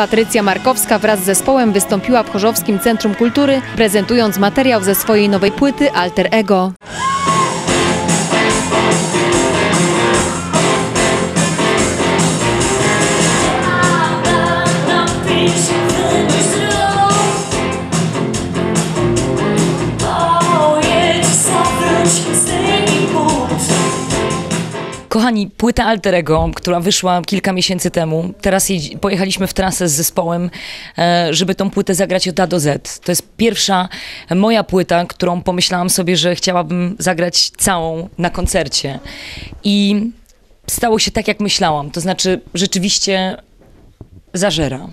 Patrycja Markowska wraz z zespołem wystąpiła w Chorzowskim Centrum Kultury, prezentując materiał ze swojej nowej płyty Alter Ego. Kochani, płyta Alterego, która wyszła kilka miesięcy temu, teraz pojechaliśmy w trasę z zespołem, e, żeby tą płytę zagrać od A do Z. To jest pierwsza moja płyta, którą pomyślałam sobie, że chciałabym zagrać całą na koncercie. I stało się tak, jak myślałam. To znaczy, rzeczywiście zażera.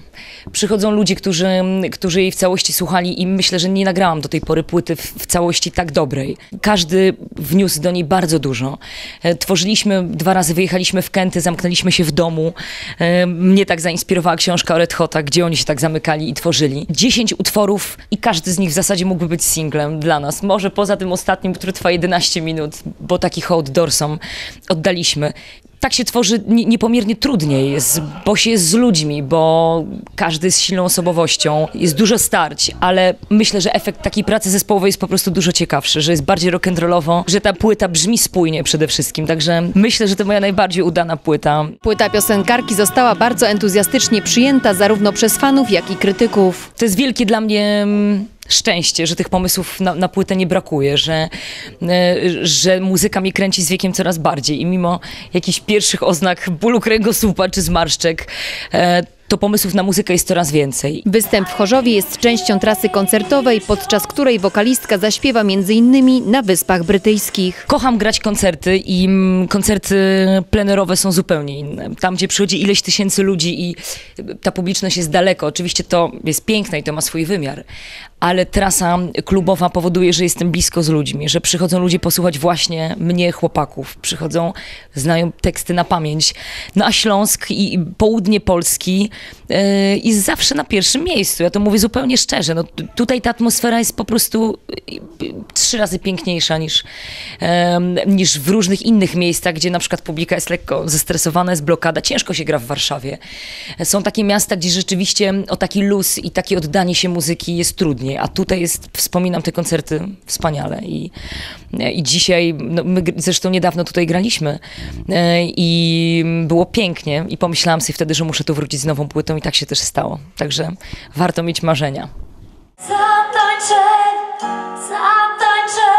Przychodzą ludzie, którzy, którzy jej w całości słuchali i myślę, że nie nagrałam do tej pory płyty w, w całości tak dobrej. Każdy wniósł do niej bardzo dużo. E, Tworzyliśmy, dwa razy wyjechaliśmy w Kenty, zamknęliśmy się w domu. E, Mnie tak zainspirowała książka o Red gdzie oni się tak zamykali i tworzyli. Dziesięć utworów i każdy z nich w zasadzie mógłby być singlem dla nas. Może poza tym ostatnim, który trwa 11 minut, bo taki hołd Dorsom oddaliśmy tak się tworzy nie- niepomiernie trudniej, z, bo się jest z ludźmi, bo każdy jest silną osobowością, jest dużo starć, ale myślę, że efekt takiej pracy zespołowej jest po prostu dużo ciekawszy, że jest bardziej rock'n'rollowo, że ta płyta brzmi spójnie przede wszystkim, także myślę, że to moja najbardziej udana płyta. Płyta piosenkarki została bardzo entuzjastycznie przyjęta zarówno przez fanów, jak i krytyków. To jest wielkie dla mnie mm, szczęście, że tych pomysłów na, na płytę nie brakuje, że, e, że muzyka mnie kręci z wiekiem coraz bardziej i mimo jakichś pierwszych oznak bólu kręgosłupa czy zmarszczek, e, to pomysłów na muzykę jest coraz więcej. Występ w Chorzowie jest częścią trasy koncertowej, podczas której wokalistka zaśpiewa m.in. na Wyspach Brytyjskich. Kocham grać koncerty i mm, koncerty plenerowe są zupełnie inne. Tam, gdzie przychodzi ileś tysięcy ludzi i ta publiczność jest daleko. Oczywiście to jest piękne i to ma swój wymiar, ale trasa klubowa powoduje, że jestem blisko z ludźmi, że przychodzą ludzie posłuchać właśnie mnie, chłopaków. Przychodzą, znają teksty na pamięć. No a Śląsk i południe Polski yy, jest zawsze na pierwszym miejscu. Ja to mówię zupełnie szczerze. No, tutaj ta atmosfera jest po prostu yy, yy, trzy razy piękniejsza niż, niż w różnych innych miejscach, gdzie na przykład publika jest lekko zestresowana, jest blokada. Ciężko się gra w Warszawie. Są takie miasta, gdzie rzeczywiście o taki luz i takie oddanie się muzyki jest trudniej, a tutaj jest, wspominam te koncerty wspaniale i, i dzisiaj, no my zresztą niedawno tutaj graliśmy e, i było pięknie i pomyślałam sobie wtedy, że muszę tu wrócić z nową płytą i tak się też stało. Także warto mieć marzenia. Zatańczę, zatańczę,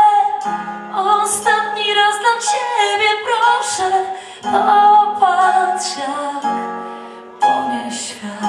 ostatni raz na ciebie proszę, popatrz jak ponie świat.